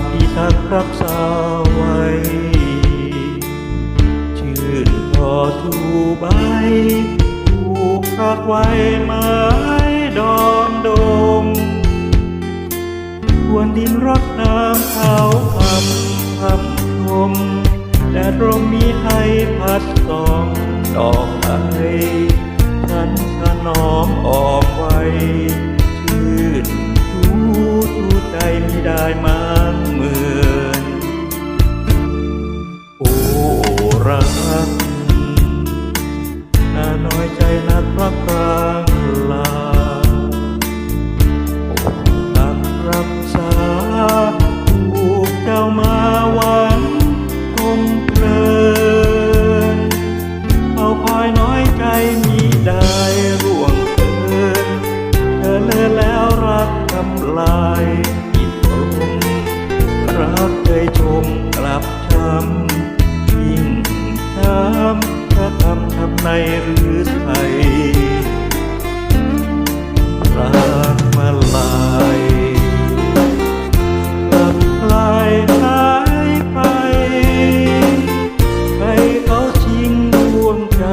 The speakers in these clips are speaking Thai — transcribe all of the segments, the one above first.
รักษาไว้ ชื่นพอทูใบผูกพักไว้ไม้ดอมดมควรดินรดน้ำเขาคำคำชมแดดร่มมีให้พัดสองดอก รักน่าน้อยใจนักรักกลางลาตักรักษาถูกเจ้ามาหวังคมเพลินเอาคอยน้อยใจมีได้ร่วงเกินเธอเลินแล้วรักทำลายอินตรงรักเคยชมกลับช้ำยิ่ง ช้ำถ้าทำทำในหรือไทยรักมาลายกลับลายหายไปใครเขาชิงดวงใจ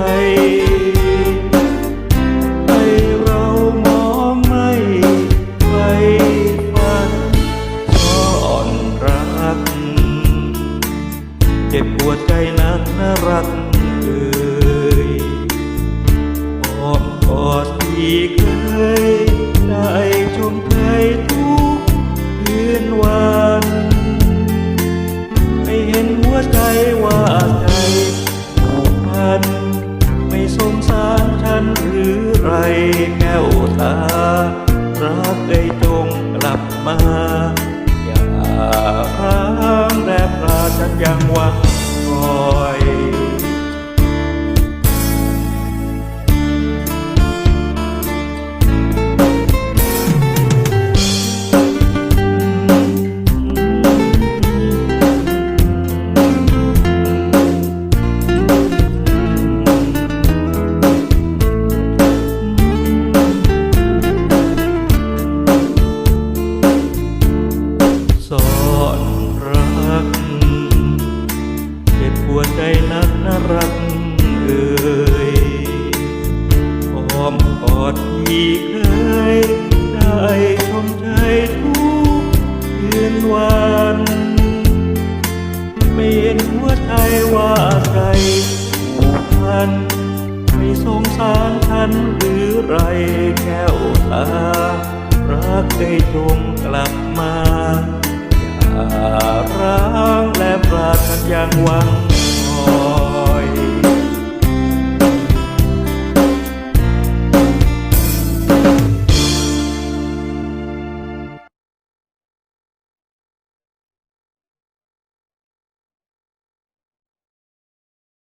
ให้เรามองไม่ไปฝันซ่อนรัก เจ็บปวดใจ บมา อย่าร้างแรบราฉันยังหวัง กอดที่เคยได้ชมใจทุกคืนวันไม่เห็นหัวใจว่าใจผูกพันไม่สงสารฉันหรือไรแก้วตา รักได้จงกลับมา อย่าร้างและปราดกันย่างหวัง